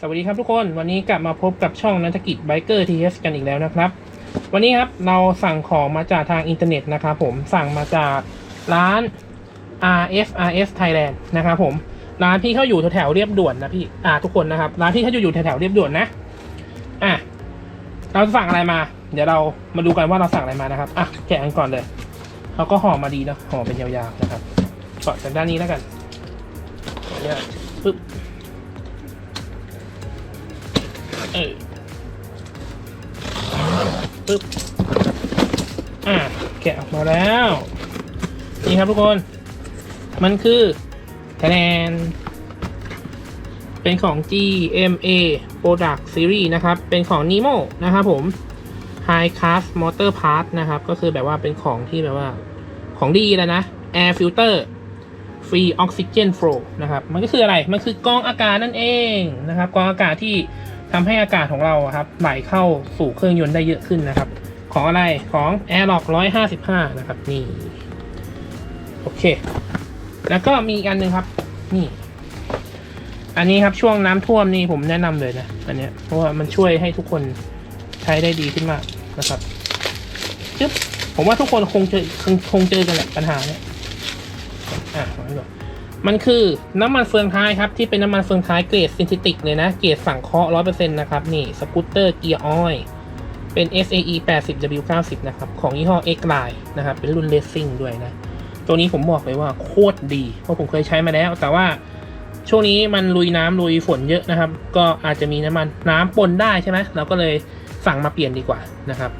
สวัสดีครับทุกคนวันนี้กลับมาพบกับช่องนักกิจไบเกอร์ทีเอสกันอีกแล้วนะครับ วันนี้ครับเราสั่งของมาจากทางอินเทอร์เน็ตนะครับผมสั่งมาจากร้าน RFRS Thailand นะครับผมร้านพี่เขาอยู่แถวๆเรียบด่วนนะพี่อ่าทุกคนนะครับร้านพี่เขาอยู่อยู่แถวๆเรียบด่วนนะอะเราสั่งอะไรมา เดี๋ยวเรามาดูกันว่าเราสั่งอะไรมานะครับอะแกะกันก่อนเลยเขาก็ห่อมาดีนะห่อเป็นยาวๆนะครับก่อนจากด้านนี้แล้วกันเนี่ยปึ๊บ เออปึ๊บอะแกะออกมาแล้ว นี่ครับทุกคน มันคือคะแนน เป็นของ GMA Product Series นะครับ เป็นของ Nemo นะครับผม High Class Motor Part นะครับ ก็คือแบบว่าเป็นของที่แบบว่าของดีแล้วนะ Air Filter Free Oxygen Flow นะครับ มันก็คืออะไร มันคือกรองอากาศนั่นเองนะครับกรองอากาศที่ ทำให้อากาศของเราครับไหลเข้าสู่เครื่องยนต์ได้เยอะขึ้นนะครับ ของอะไรของ Airlock 155 นะครับ นี่ โอเค แล้วก็มีอีกอันหนึ่งครับ นี่ อันนี้ครับช่วงน้ำท่วมนี่ผมแนะนำเลยนะอันเนี้ยเพราะว่ามันช่วยให้ทุกคนใช้ได้ดีขึ้นมากนะครับจึ๊บผมว่าทุกคนคงเจอคงคงเจอกันแหละปัญหาเนี้ยอะวางไว้ก่อน มันคือน้ำมันเฟืองท้ายครับ ที่เป็นน้ำมันเฟืองท้ายเกรดซินเทติกเลยนะ เกรดสังเคราะห์ร้อยเปอร์เซ็นต์นะครับ นี่สกูตเตอร์เกียร์ออยเป็น SAE 80 W90 นะครับ ของยี่ห้อ X Line นะครับ เป็นรุ่นเลสซิ่งด้วยนะ ตัวนี้ผมบอกเลยว่าโคตรดี เพราะผมเคยใช้มาแล้ว แต่ว่าช่วงนี้มันลุยน้ำลุยฝนเยอะนะครับ ก็อาจจะมีน้ำมันน้ำปนได้ใช่ไหมเราก็เลยสั่งมาเปลี่ยนดีกว่านะครับ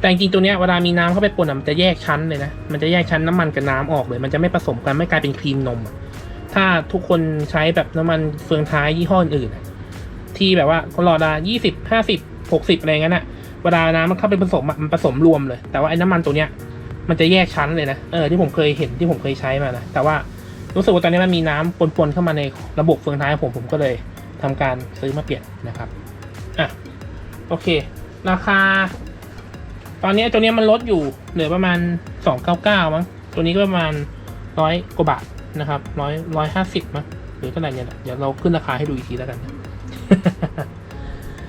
แต่จริงๆตัวเนี้ยเวลามีน้ำเข้าไปปนอะมันจะแยกชั้นเลยนะ มันจะแยกชั้นน้ำมันกับน้ำออกเลย มันจะไม่ผสมกันไม่กลายเป็นครีมนม ถ้าทุกคนใช้แบบน้ำมันเฟืองท้ายยี่ห้ออื่นที่แบบว่าคนรอดายี่สิบห้าสิบหกสิบอะไรเงี้ยน่ะเวลาน้ำมันเข้าไปผสมมันผสมรวมเลย แต่ว่าไอ้น้ำมันตัวเนี้ยมันจะแยกชั้นเลยนะ เออที่ผมเคยเห็นที่ผมเคยใช้มานะ แต่ว่ารู้สึกว่าตอนนี้มันมีน้ำปนๆเข้ามาในระบบเฟืองท้ายผมผมก็เลยทำการซื้อมาเปลี่ยนนะครับ อะ โอเค ราคา ตอนนี้ตัวนี้มันลดอยู่เหลือประมาณสองเก้าเก้ามั้ง ตัวนี้ก็ประมาณร้อยกว่าบาทนะครับร้อยร้อยห้าสิบมั้งหรือเท่าไหร่เนี่ยเดี๋ยวเราขึ้นราคาให้ดูอีกทีแล้วกันนะ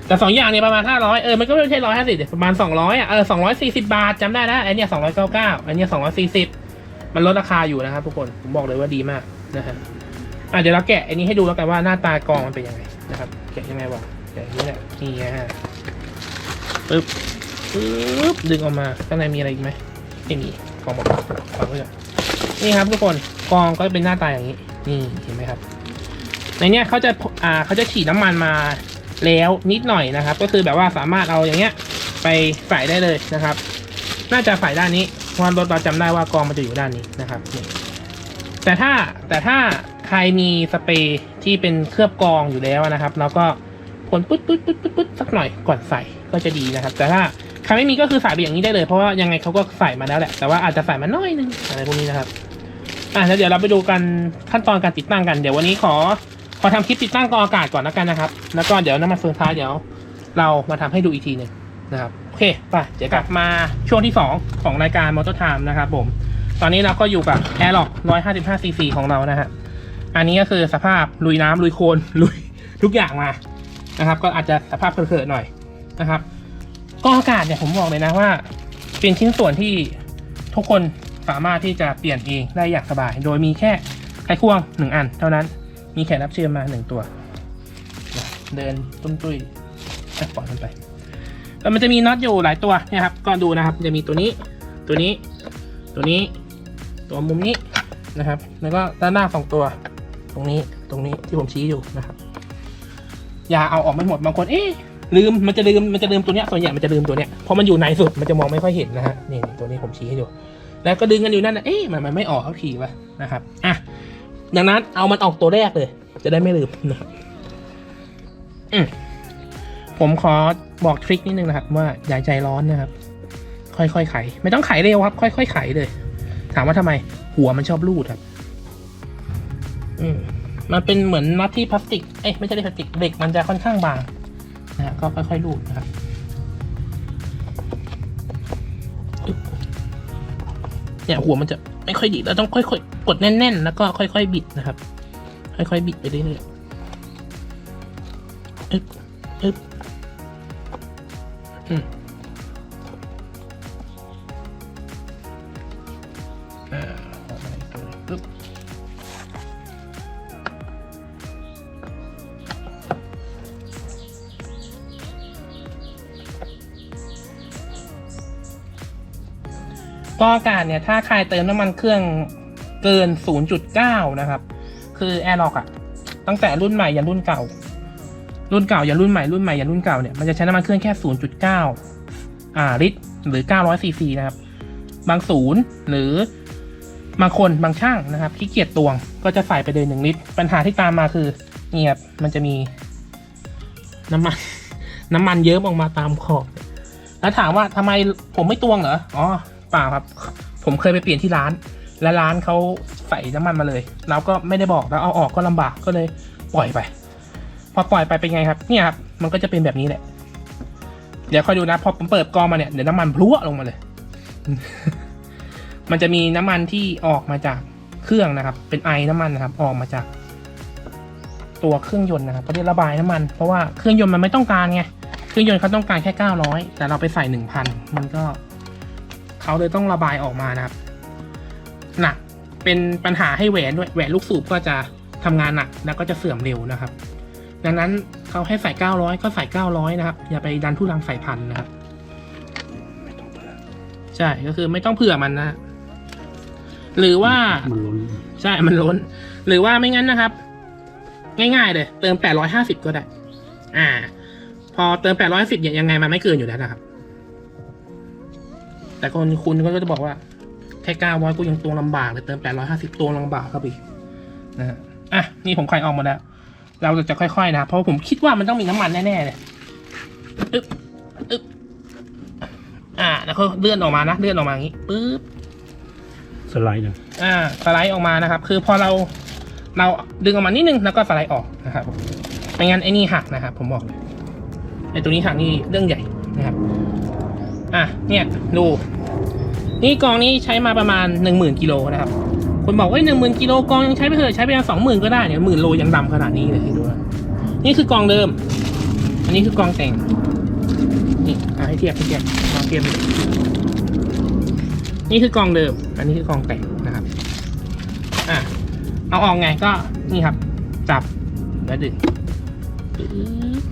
แต่สองอย่างเนี่ยประมาณห้าร้อยเออมันก็ไม่ใช่ร้อยห้าสิบประมาณสองร้อยอะเออสองร้อยสี่สิบาทจำได้แล้วไอเนี่ยสองร้อยเก้าเก้าไอเนี้สองร้อยสี่สิบมันลดราคาอยู่นะครับทุกคนผมบอกเลยว่าดีมากนะฮะอะเดี๋ยวเราแกะอันนี้ให้ดูแล้วกันว่าหน้าตากองมันเป็นยังไงนะครับ แกะยังไงวะแกะนี้แหละนี่ฮะปึ๊บ ปึ๊บดึงออกมาข้างในมีอะไรอีกไหมไม่มีกองบอกฟังไว้ก่อนนี่ครับทุกคนกองก็เป็นหน้าตาอย่างนี้ นี่เห็นไหมครับ ในเนี้ยเขาจะอ่าเขาจะฉีดน้ำมันมาแล้วนิดหน่อยนะครับ ก็คือแบบว่าสามารถเอาอย่างเงี้ยไปใส่ได้เลยนะครับ น่าจะใส่ด้านนี้เพราะรถเราจำได้ว่ากองมันจะอยู่ด้านนี้นะครับแต่ถ้าแต่ถ้าใครมีสเปรย์ที่เป็นเคลือบกองอยู่แล้วนะครับเราก็พ่นปุ๊ดปุ๊ดปุ๊ดปุ๊ดปุ๊ดสักหน่อยก่อนใส่ก็จะดีนะครับ แต่ถ้า ใครไม่มีก็คือใส่ไปอย่างนี้ได้เลย เพราะว่ายังไงเขาก็ใส่มาแล้วแหละ แต่ว่าอาจจะใส่มาน้อยนึงอะไรพวกนี้นะครับ อะแล้วเดี๋ยวเราไปดูกันขั้นตอนการติดตั้งกัน เดี๋ยววันนี้ขอขอทำคลิปติดตั้งกองอากาศก่อนแล้วกันนะครับ แล้วก็เดี๋ยวน้ำมันเฟืองท้ายเดี๋ยวเรามาทำให้ดูอีกทีหนึ่งนะครับ โอเคไปเดี๋ยวกลับมาช่วงที่ 2 ของรายการ Motor Time นะครับผม ตอนนี้เราก็อยู่กับ Airlock 155 cc ของเรานะฮะ อันนี้ก็คือสภาพลุยน้ำลุยโคลนลุยทุกอย่างมานะครับ ก็อาจจะสภาพเผลอๆหน่อยนะครับ กรองอากาศเนี่ยผมบอกเลยนะว่า เป็นชิ้นส่วนที่ทุกคนสามารถที่จะเปลี่ยนเองได้อย่างสบาย โดยมีแค่ไขควงหนึ่งอัน เท่านั้นมีแขกรับเชิญมาหนึ่งตัว เดินตุ้มตุ้ยอะปล่อยมันไปแล้วมันจะมีน็อตอยู่หลายตัวนี่ยครับก็ดูนะครับจะมีตัวนี้ตัวนี้ ตัวนี้ ตัวมุมนี้นะครับ แล้วก็ด้านหน้าสองตัว ตรงนี้ตรงนี้ที่ผมชี้อยู่นะครับ อย่าเอาออกไม่หมดบางคนเอ๊ะ ลืมมันจะลืมมันจะลืมตัวเนี้ยส่วนใหญ่มันจะลืมตัวเนี้ยเพราะมันอยู่ในสุดมันจะมองไม่ค่อยเห็นนะฮะนี่ตัวนี้ผมชี้ให้ดูแล้วก็ดึงกันอยู่นั่นนะเอ๊ะมันมันไม่ออกสักทีวะนะครับอะดังนั้นเอามันออกตัวแรกเลย จะได้ไม่ลืมนะครับอืมผมขอบอกทริคนิดนึงนะครับ ว่าอย่าใจร้อนนะครับ ค่อยๆไข ไม่ต้องไขเร็วครับ ค่อยๆไขเลย ถามว่าทำไม หัวมันชอบรูดครับ อืมมันเป็นเหมือนน็อตที่พลาสติก เอ้ยไม่ใช่พลาสติกเหล็กมันจะค่อนข้างบาง นะฮะก็ค่อยๆรูดนะครับอึ๊บเนี่ยหัวมันจะไม่ค่อยดีเราต้องค่อยๆกดแน่น ๆ แล้วก็ค่อยๆบิดนะครับ ค่อยๆบิดไปเรื่อยๆอึ๊บอึ๊บอืม ก็อากาศเนี่ยถ้าใครเติมน้ำมันเครื่องเกิน 0.9 นะครับ คือ Air Lock อะตั้งแต่รุ่นใหม่ยันรุ่นเก่า รุ่นเก่ายันรุ่นใหม่รุ่นใหม่ยันรุ่นเก่าเนี่ยมันจะใช้น้ำมันเครื่องแค่ 0.9 อ่าลิตรหรือ 900ซีซีนะครับ บางศูนย์หรือบางคนบางช่างนะครับขี้เกียจตวงก็จะใส่ไปเลยหนึ่งลิตร ปัญหาที่ตามมาคือเงียบมันจะมีน้ำมัน น้ำมันเยิ้มออกมาตามขอบแล้วถามว่าทำไมผมไม่ตวงเหรอ อ๋อ เปล่าครับ ผมเคยไปเปลี่ยนที่ร้าน และร้านเขาใส่น้ำมันมาเลยแล้วก็ไม่ได้บอกแล้วเอาออกก็ลำบากก็เลยปล่อยไป พอปล่อยไปเป็นไงครับ เนี่ยครับ มันก็จะเป็นแบบนี้แหละ เดี๋ยวคอยดูนะ พอผมเปิดกองมาเนี่ย เดี๋ยวน้ำมันพลั่ลงมาเลย มันจะมีน้ำมันที่ออกมาจากเครื่องนะครับ เป็นไอน้ำมันนะครับ ออกมาจากตัวเครื่องยนต์นะครับเขาเรียกระบายน้ำมัน เพราะว่าเครื่องยนต์มันไม่ต้องการไง เครื่องยนต์เขาต้องการแค่ 900 แต่เราไปใส่ 1,000 มันก็ เขาเลยต้องระบายออกมานะครับหนักเป็นปัญหาให้แหวนด้วยแหวนลูกสูบก็จะทำงานหนักแล้วก็จะเสื่อมเร็วนะครับ ดังนั้นเขาให้ใส่ 900 ก็ใส่ 900 นะครับ อย่าไปดันทุรังใส่พันนะครับใช่ก็คือไม่ต้องเผื่อมันนะหรือว่ามันล้นใช่มันล้น หรือว่าไม่งั้นนะครับ ง่ายๆเลย เติม 850 ก็ได้ อ่า พอเติม 850เนี่ยยังไงมันไม่เกินอยู่แล้วนะครับ แต่คนคุณก็จะบอกว่าแค่900กูยังตวงลำบากเลยเติม850ตวงลำบากครับอีกนะฮะอะนี่ผมไขออกมาแล้ว เราจะค่อยๆนะครับเพราะผมคิดว่ามันต้องมีน้ำมันแน่ๆเลยอึ๊บอึ๊บอ่าแล้วก็เลื่อนออกมานะเลื่อนออกมาอย่างนี้ปึ๊บสไลด์นะอ่าสไลด์ออกมานะครับ คือพอเราเราดึงออกมานิดนึงแล้วก็สไลด์ออกนะครับไม่งั้นไอ้นี่หักนะครับผมบอกเลยไอ้ตัวนี้หักนี่เรื่องใหญ่นะครับ อะเนี่ยดู นี่กองนี้ใช้มาประมาณหนึ่งหมื่นกิโลนะครับคนบอกว่าหนึ่งหมื่นกิโลกองยังใช้ไปเถอะใช้ไปสองหมื่นก็ได้เนี่ยหมื่นโลยังดำขนาดนี้เลยให้ดูนะนี่คือกองเดิม อันนี้คือกองแต่งนี่อะให้เทียบให้เทียบลองเทียบดูนี่คือกองเดิม อันนี้คือกองแต่งนะครับอะเอาออกไงก็นี่ครับ จับแล้วดึงปึ๊บ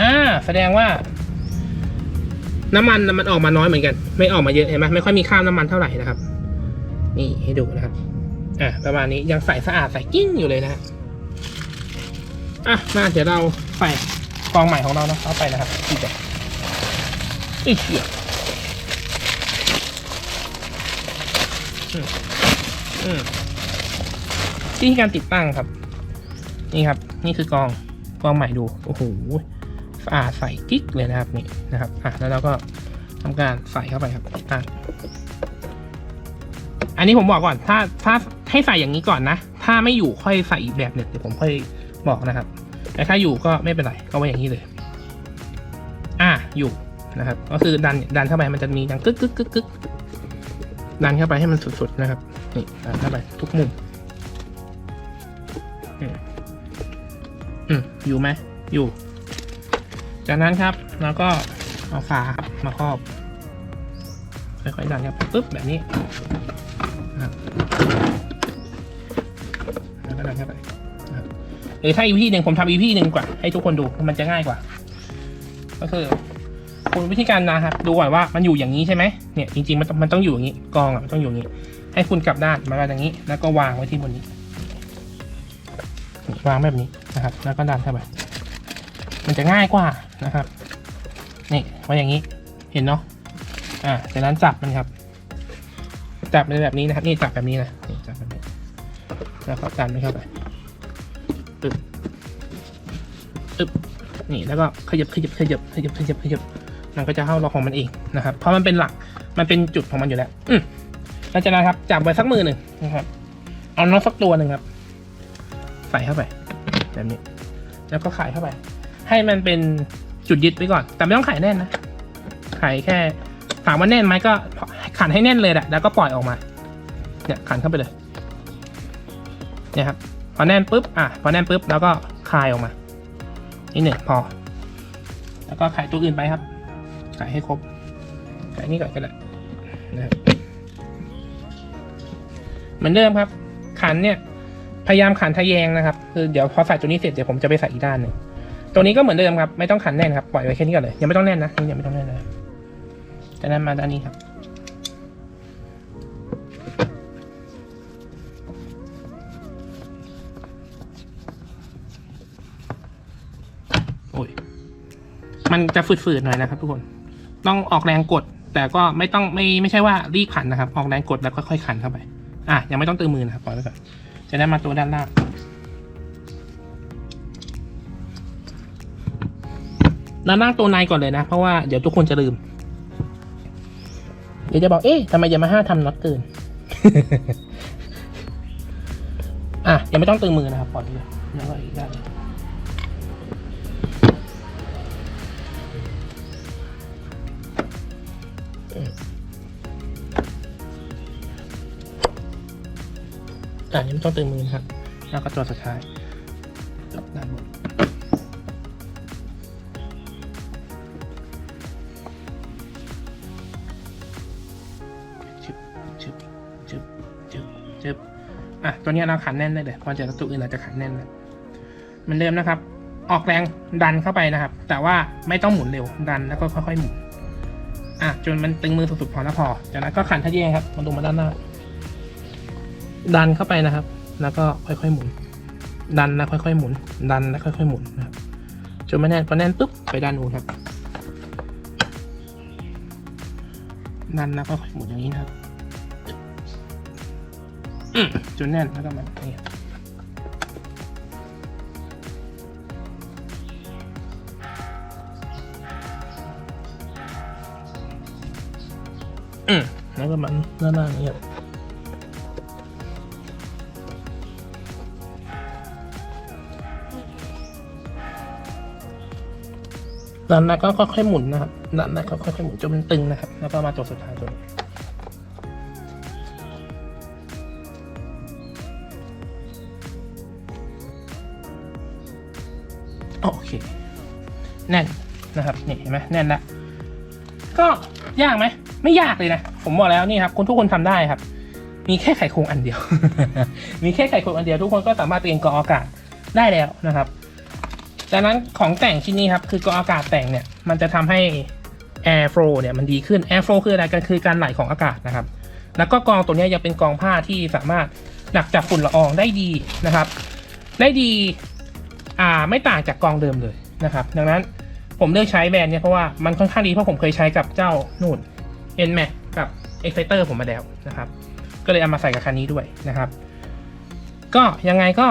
อ่าแสดงว่า น้ำมันมันออกมาน้อยเหมือนกัน ไม่ออกมาเยอะเห็นไหมไม่ค่อยมีข้าวน้ำมันเท่าไหร่นะครับ นี่ให้ดูนะครับอะประมาณนี้ยังใส่สะอาดใส่กิ้งอยู่เลยนะฮะอะมาเดี๋ยวเราใส่กองใหม่ของเรานะเข้าไปนะครับที่จะอีเชี่ยอืมวิธีการติดตั้งครับ นี่ครับ นี่คือกองกองใหม่ดู โอ้โห สะอาดใส่กิ๊กเลยนะครับนี่นะครับอะแล้วเราก็ทำการใส่เข้าไปครับติดตั้งอันนี้ผมบอกก่อน ถ้าถ้าให้ใส่อย่างนี้ก่อนนะ ถ้าไม่อยู่ค่อยใส่อีกแบบหนึ่งเดี๋ยวผมค่อยบอกนะครับ แต่ถ้าอยู่ก็ไม่เป็นไรก็ไว้อย่างนี้เลย อะอยู่นะครับ ก็คือดันดันเข้าไปมันจะมีดังกึกกึกกึกกึกดันเข้าไปให้มันสุดๆนะครับนี่ดันเข้าไปทุกมุมอืมอืมอยู่ไหมอยู่ จากนั้นครับเราก็เอาฝาครับมาครอบ ค่อยๆดันครับปุ๊บแบบนี้แล้วก็ดันเข้าไปนะครับหรือถ้าอีพีหนึ่งผมทำอีพีหนึ่งกว่า ให้ทุกคนดูมันจะง่ายกว่า ก็คือคุณวิธีการนะครับ ดูก่อนว่ามันอยู่อย่างนี้ใช่ไหมเนี่ยจริงๆมันต้องมันต้องอยู่อย่างนี้กองอะมันต้องอยู่อย่างนี้ ให้คุณกลับด้านมาอย่างนี้ แล้วก็วางไว้ที่บนนี้ วางแบบนี้นะครับ แล้วก็ดันเข้าไป มันจะง่ายกว่านะครับ นี่ไว้อย่างนี้เห็นเนาะอ่าจากนั้นจับมันครับ จับมันแบบนี้นะครับ นี่จับแบบนี้นะนี่จับแบบนี้แล้วก็ดันมันเข้าไปตึ๊บตึ๊บนี่แล้วก็ขยับขยับขยับขยับขยับขยับมันก็จะเข้าล็อกของมันเองนะครับ เพราะมันเป็นหลักมันเป็นจุดของมันอยู่แล้วอืมหลังจากนั้นครับจับไว้สักมือหนึ่งนะครับ เอาน็อตสักตัวหนึ่งครับ ใส่เข้าไป แบบนี้ แล้วก็ไขเข้าไป ให้มันเป็นจุดยึดไว้ก่อน แต่ไม่ต้องไขแน่นนะ ไขแค่ถามว่าแน่นไหมก็ขันให้แน่นเลยแหละแล้วก็ปล่อยออกมา เนี่ยขันเข้าไปเลย เนี่ยครับ พอแน่นปุ๊บ อะ พอแน่นปุ๊บ แล้วก็คลายออกมา นี่หนึ่งพอ แล้วก็ขายตัวอื่นไปครับขายให้ครบขายนี่ก่อนก็ได้นะครับเหมือนเดิมครับ ขันเนี่ย พยายามขันทะแยงนะครับ คือเดี๋ยวพอใส่ตัวนี้เสร็จเดี๋ยวผมจะไปใส่อีกด้านหนึ่ง ตัวนี้ก็เหมือนเดิมครับ ไม่ต้องขันแน่นครับ ปล่อยไว้แค่นี้ก่อนเลย ยังไม่ต้องแน่นนะนี่ยังไม่ต้องแน่นนะจากนั้นมาด้านนี้ครับ โอ้ย มันจะฝืดๆหน่อยนะครับทุกคน ต้องออกแรงกด แต่ก็ไม่ต้องไม่ไม่ใช่ว่ารีบขันนะครับ ออกแรงกดแล้วก็ค่อยขันเข้าไป อะยังไม่ต้องตือมือนะครับปล่อยไว้ก่อนจะได้มาตัวด้านล่าง ด้านล่างตัวในก่อนเลยนะ เพราะว่าเดี๋ยวทุกคนจะลืม เดี๋ยวจะบอก เอ๊ะทำไมยามาฮ่าทำน็อตเกิน อะยังไม่ต้องตึงมือนะครับปล่อยเลยแล้วก็อีกด้านหนึ่งอะยังไม่ต้องตึงมือนะครับ แล้วก็ตัวสุดท้าย ชึบชึบอะตัวนี้เราขันแน่นได้เลยพราะเดี๋ยวตัวอื่นเราจะขันแน่นเลยเหมือนเดิมนะครับ ออกแรงดันเข้าไปนะครับ แต่ว่าไม่ต้องหมุนเร็วดันแล้วก็ค่อยๆหมุนอะจนมันตึงมือสุดๆพอแล้วพอจากนั้นก็ขันทะแยงครับมาดูมาด้านหน้า ดันเข้าไปนะครับ แล้วก็ค่อยๆหมุน ดันแล้วค่อยๆหมุน ดันแล้วค่อยๆหมุนนะครับจนไม่แน่นพอแน่นปุ๊บไปด้านนู้นครับดันแล้วก็หมุนอย่างนี้นะครับ จนแน่นแล้วก็มันนี่ครับอืมแล้วก็มันหน้าหน้านี้ครับดันแล้วก็ค่อยๆหมุนนะครับดันแล้วก็ค่อยๆหมุนจนมันตึงนะครับ แล้วก็มาตัวสุดท้ายตัวนี้ แน่นนะครับนี่เห็นไหมแน่นละก็ยากไหมไม่ยากเลยนะ ผมบอกแล้วนี่ครับคุณทุกคนทำได้ครับ มีแค่ไขควงอันเดียว มีแค่ไขควงอันเดียวทุกคนก็สามารถเรียนกรองอากาศได้แล้วนะครับดังนั้นของแต่งชิ้นนี้ครับคือกรองอากาศแต่งเนี่ยมันจะทำให้ air flow เนี่ยมันดีขึ้น air flow คืออะไรกันคือการไหลของอากาศนะครับ แล้วก็กองตัวนี้ยังเป็นกองผ้าที่สามารถดักจับฝุ่นละอองได้ดีนะครับ ได้ดีอ่าไม่ต่างจากกองเดิมเลย นะครับ ดังนั้นผมเลือกใช้แบรนด์เนี่ยเพราะว่ามันค่อนข้างดีเพราะผมเคยใช้กับเจ้านู่น n m a x กับ Exciter ผมมาแล้วนะครับ ก็เลยเอามาใส่กับคันนี้ด้วยนะครับ ก็ยังไงก็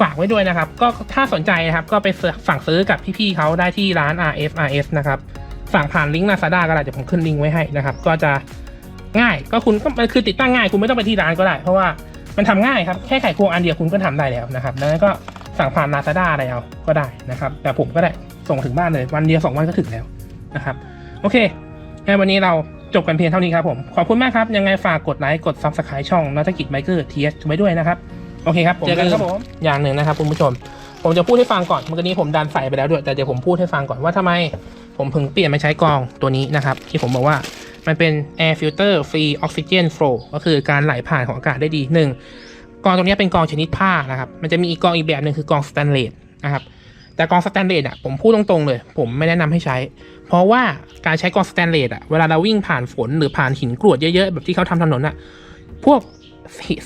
ฝากไว้ด้วยนะครับ ก็ถ้าสนใจนะครับ ก็ไปสั่งซื้อกับพี่ๆเขาได้ที่ร้าน RF RS นะครับ สั่งผ่านลิงก์ Lazada ก็ได้เดี๋ยวผมขึ้นลิงก์ไว้ให้นะครับ ก็จะง่ายก็คุณก็มันคือติดตั้งง่ายคุณไม่ต้องไปที่ร้านก็ได้ เพราะว่ามันทำง่ายครับแค่ไขควงอันเดียวคุณก็ทำได้แล้วนะครับดังนั้นก็ สั่งผ่าน Lazada อะไรเอาก็ได้นะครับ แต่ผมก็ได้ส่งถึงบ้านเลยวันเดียวสองวันก็ถึงแล้วนะครับ โอเคงั้นวันนี้เราจบกันเพียงเท่านี้ครับผม ขอบคุณมากครับ ยังไงฝากกดไลค์กด Subscribe ช่องนักกิจไบเกอร์ทีเอสไว้ด้วยนะครับ โอเคครับเจอกันครับผมอย่างหนึ่งนะครับคุณผู้ชม ผมจะพูดให้ฟังก่อนเมื่อกี้นี้ผมดันใส่ไปแล้วด้วย แต่เดี๋ยวผมพูดให้ฟังก่อนว่าทำไมผมถึงเปลี่ยนมาใช้กรองตัวนี้นะครับ ที่ผมบอกว่ามันเป็น air filter free oxygen flow ก็คือการไหลผ่านของอากาศได้ดีหนึ่ง กองตรงนี้เป็นกองชนิดผ้านะครับ มันจะมีอีกกองอีกแบบหนึ่งคือกองสแตนเลสนะครับ แต่กองสแตนเลสอะผมพูดตรงๆเลย ผมไม่แนะนำให้ใช้ เพราะว่าการใช้กองสแตนเลสอะเวลาเราวิ่งผ่านฝนหรือผ่านหินกรวดเยอะๆแบบที่เขาทำถนนอะ พวก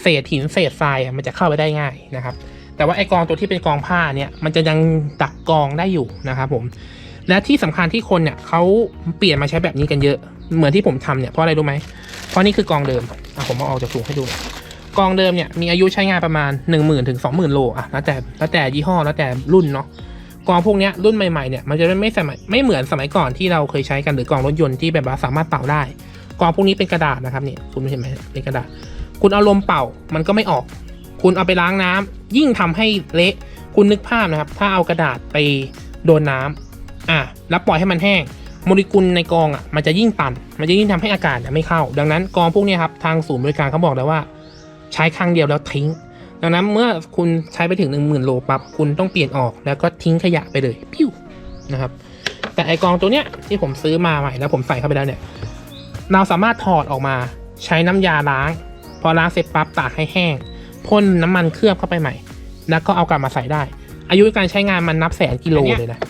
เศษหินเศษทรายอะมันจะเข้าไปได้ง่ายนะครับ แต่ว่าไอกองตัวที่เป็นกองผ้าเนี่ยมันจะยังดักกองได้อยู่นะครับผม และที่สำคัญที่คนเนี่ยเขาเปลี่ยนมาใช้แบบนี้กันเยอะ เหมือนที่ผมทำเนี่ยเพราะอะไรรู้ไหมเพราะนี่คือกองเดิมอะผมเอาออกจากถุงให้ดู กองเดิมเนี่ยมีอายุใช้งานประมาณ 1 0,000ถึง20,000 โลอะแล้วแต่แล้วแต่ยี่ห้อแล้วแต่รุ่นเนาะกองพวกนี้รุ่นใหม่ๆเนี่ยมันจะไม่สมัยไม่เหมือนสมัยก่อนที่เราเคยใช้กันหรือกองรถยนต์ที่แบบว่าสามารถเป่าได้ กองพวกนี้เป็นกระดาษนะครับเนี่ยคุณเห็นไหมเป็นกระดาษ คุณเอาลมเป่ามันก็ไม่ออก คุณเอาไปล้างน้ำยิ่งทำให้เละคุณนึกภาพนะครับ ถ้าเอากระดาษไปโดนน้ำอะแล้วปล่อยให้มันแห้งโมเลกุลในกองอะมันจะยิ่งตันมันจะยิ่งทำให้อากาศไม่เข้า ดังนั้นกองพวกนี้ครับทางศูนย์บริการเขาบอกแล้วว่า ใช้ครั้งเดียวแล้วทิ้ง ดังนั้นเมื่อคุณใช้ไปถึง 1 0,000 โลปั๊บคุณต้องเปลี่ยนออกแล้วก็ทิ้งขยะไปเลยปิ้วนะครับ แต่ไอกองตัวเนี้ยที่ผมซื้อมาใหม่แล้วผมใส่เข้าไปแล้วเนี่ยเราสามารถถอดออกมาใช้น้ำยาล้าง พอล้างเสร็จปั๊บตากให้แห้งพ่นน้ำมันเคลือบเข้าไปใหม่ แล้วก็เอากลับมาใส่ได้ อายุการใช้งานมันนับแสนกิโลเลยนะ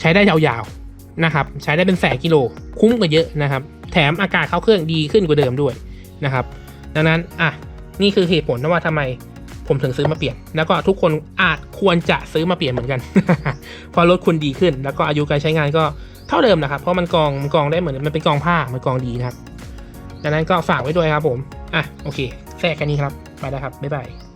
ใช้ได้ยาวๆนะครับ ใช้ได้เป็นแสนกิโลคุ้มกว่าเยอะนะครับ แถมอากาศเข้าเครื่องดีขึ้นกว่าเดิมด้วยนะครับ ดังนั้นอะ นี่คือเหตุผลนะว่าทำไมผมถึงซื้อมาเปลี่ยน แล้วก็ทุกคนอาจควรจะซื้อมาเปลี่ยนเหมือนกันเพราะรถคุณดีขึ้น แล้วก็อายุการใช้งานก็เท่าเดิมนะครับ เพราะมันกองมันกองได้เหมือนมันเป็นกองผ้ามันกองดีนะครับดังนั้นก็ฝากไว้ด้วยครับผม อะ โอเค แทรกแค่นี้ครับ ไปแล้วครับ บ๊ายบาย